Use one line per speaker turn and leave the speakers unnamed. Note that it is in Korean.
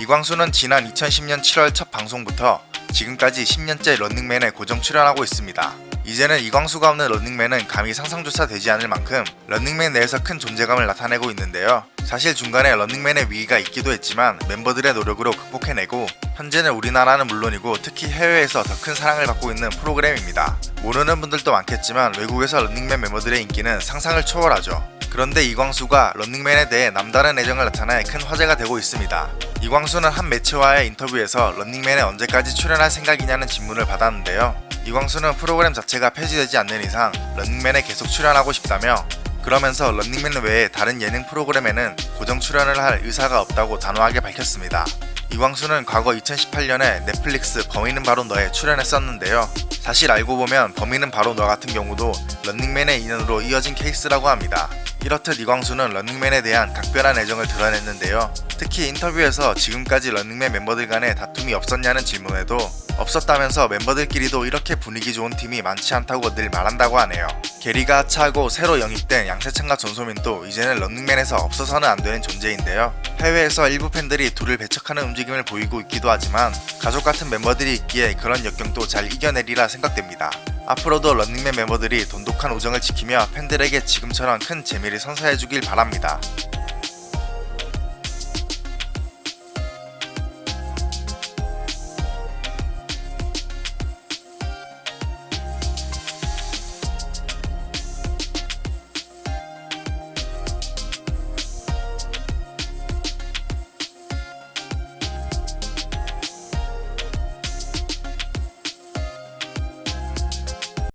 이광수는 지난 2010년 7월 첫 방송부터 지금까지 10년째 런닝맨에 고정 출연하고 있습니다. 이제는 이광수가 없는 런닝맨은 감히 상상조차 되지 않을 만큼 런닝맨 내에서 큰 존재감을 나타내고 있는데요. 사실 중간에 런닝맨의 위기가 있기도 했지만 멤버들의 노력으로 극복해내고 현재는 우리나라는 물론이고 특히 해외에서 더 큰 사랑을 받고 있는 프로그램입니다. 모르는 분들도 많겠지만 외국에서 런닝맨 멤버들의 인기는 상상을 초월하죠. 그런데 이광수가 런닝맨에 대해 남다른 애정을 나타내 큰 화제가 되고 있습니다. 이광수는 한 매체와의 인터뷰에서 런닝맨에 언제까지 출연할 생각이냐는 질문을 받았는데요. 이광수는 프로그램 자체가 폐지되지 않는 이상 런닝맨에 계속 출연하고 싶다며 그러면서 런닝맨 외에 다른 예능 프로그램에는 고정 출연을 할 의사가 없다고 단호하게 밝혔습니다. 이광수는 과거 2018년에 넷플릭스 범인은 바로 너에 출연했었는데요. 사실 알고 보면 범인은 바로 너 같은 경우도 런닝맨의 인연으로 이어진 케이스라고 합니다. 이렇듯 이광수는 런닝맨에 대한 각별한 애정을 드러냈는데요. 특히 인터뷰에서 지금까지 런닝맨 멤버들 간에 다툼이 없었냐는 질문에도 없었다면서 멤버들끼리도 이렇게 분위기 좋은 팀이 많지 않다고 늘 말한다고 하네요. 게리가 하차하고 새로 영입된 양세찬과 전소민도 이제는 런닝맨에서 없어서는 안 되는 존재인데요. 해외에서 일부 팬들이 둘을 배척하는 움직임을 보이고 있기도 하지만 가족 같은 멤버들이 있기에 그런 역경도 잘 이겨내리라 생각됩니다. 앞으로도 런닝맨 멤버들이 돈독한 우정을 지키며 팬들에게 지금처럼 큰 재미를 선사해주길 바랍니다.